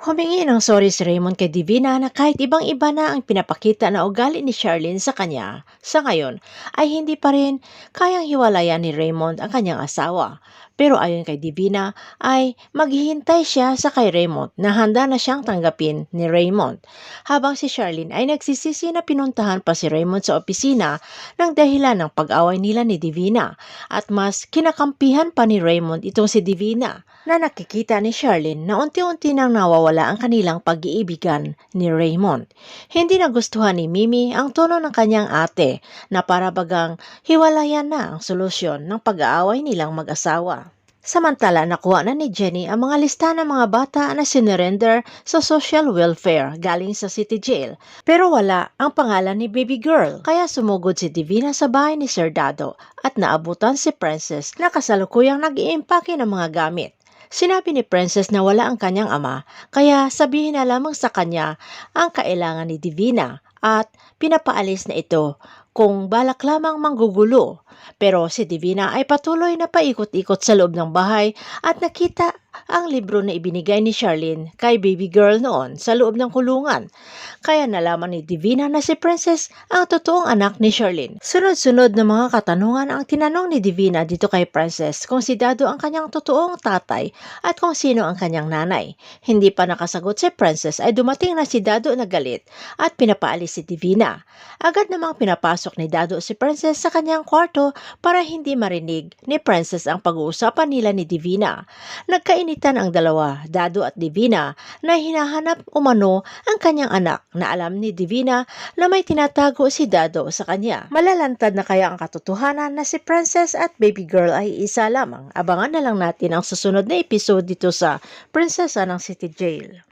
Humingi ng sorry si Raymond kay Divina na kahit ibang-iba na ang pinapakita na ugali ni Charlene sa kanya, sa ngayon ay hindi pa rin kayang hiwalayan ni Raymond ang kanyang asawa. Pero ayon kay Divina ay maghihintay siya sa kay Raymond na handa na siyang tanggapin ni Raymond. Habang si Charlene ay nagsisisi na pinuntahan pa si Raymond sa opisina ng dahilan ng pag-away nila ni Divina at mas kinakampihan pa ni Raymond itong si Divina na nakikita ni Charlene na unti-unti nang nawawala ang kanilang pag-iibigan ni Raymond. Hindi nagustuhan ni Mimi ang tono ng kanyang ate na para bagang hiwalayan na ang solusyon ng pag-aaway nilang mag-asawa. Samantala, nakuha na ni Jenny ang mga lista ng mga bata na sinurrender sa social welfare galing sa city jail. Pero wala ang pangalan ni baby girl. Kaya sumugod si Divina sa bahay ni Sir Dado at naabutan si Princess na kasalukuyang nag-iimpake ng mga gamit. Sinabi ni Princess na wala ang kanyang ama, kaya sabihin na lamang sa kanya ang kailangan ni Divina at pinapaalis na ito kung balak lamang manggugulo. Pero si Divina ay patuloy na paikot-ikot sa loob ng bahay at nakita ang libro na ibinigay ni Charlene kay baby girl noon sa loob ng kulungan. Kaya nalaman ni Divina na si Princess ang totoong anak ni Charlene. Sunod-sunod na mga katanungan ang tinanong ni Divina dito kay Princess kung si Dado ang kanyang totoong tatay at kung sino ang kanyang nanay. Hindi pa nakasagot si Princess ay dumating na si Dado na galit at pinapaalis si Divina. Agad namang pinapasok ni Dado si Princess sa kanyang kwarto para hindi marinig ni Princess ang pag-uusapan nila ni Divina. Nagkainitan ang dalawa, Dado at Divina, na hinahanap umano ang kanyang anak na alam ni Divina na may tinatago si Dado sa kanya. Malalantad na kaya ang katotohanan na si Princess at baby girl ay isa lamang. Abangan na lang natin ang susunod na episode dito sa Prinsesa ng City Jail.